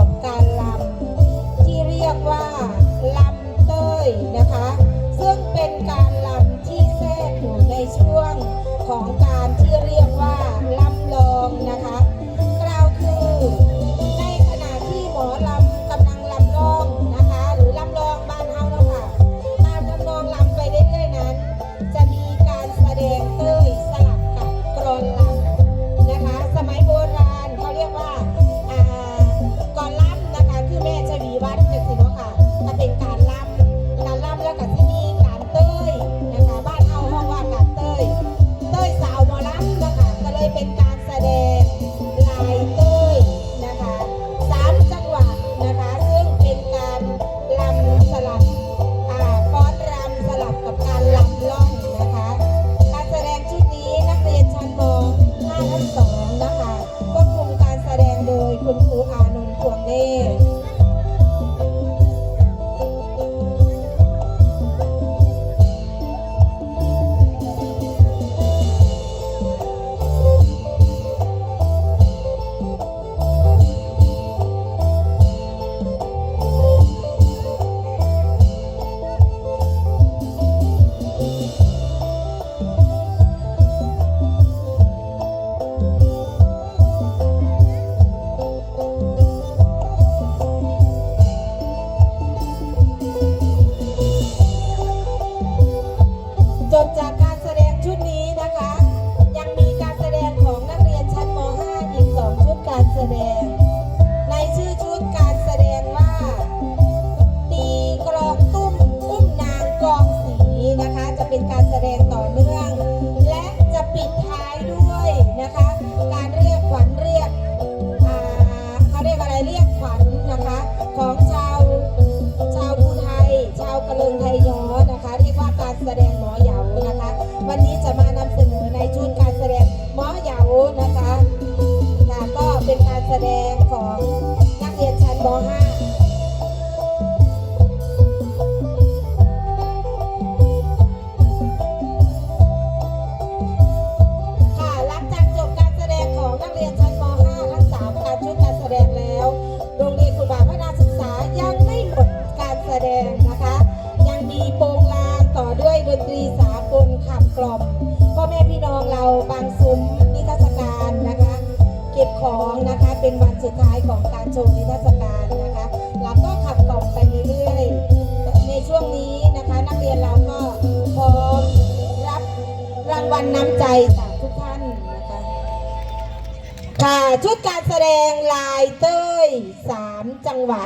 Bye. แสดง เป็นการแสดงต่อเนื่อง และจะปิดท้ายด้วยนะคะ การเรียกขวัญเรียกเขาเรียกอะไรเรียกขวัญนะคะ ของชาวชาวภูไทย ชาวกระเลิงไทยย้อนะคะ เรียกว่าการแสดงหมอเหยานะคะ วันนี้จะมานำเสนอในชุดการแสดงหมอเหยานะคะก็เป็นการแสดงของนักเรียนชั้นม .5 องเราบางซุ้มนิทรรศการนะคะ เก็บของนะคะเป็นวันสุดท้ายของการโชว์นิทรรศการนะคะเราก็ขับกล่อมไปเรื่อยๆในช่วงนี้นะคะ นักเรียนเราก็พร้อมรับรางวัลนน้ำใจจากทุกท่านนะคะค่ะชุดการแสดงลายเต้ยสามจังหวะ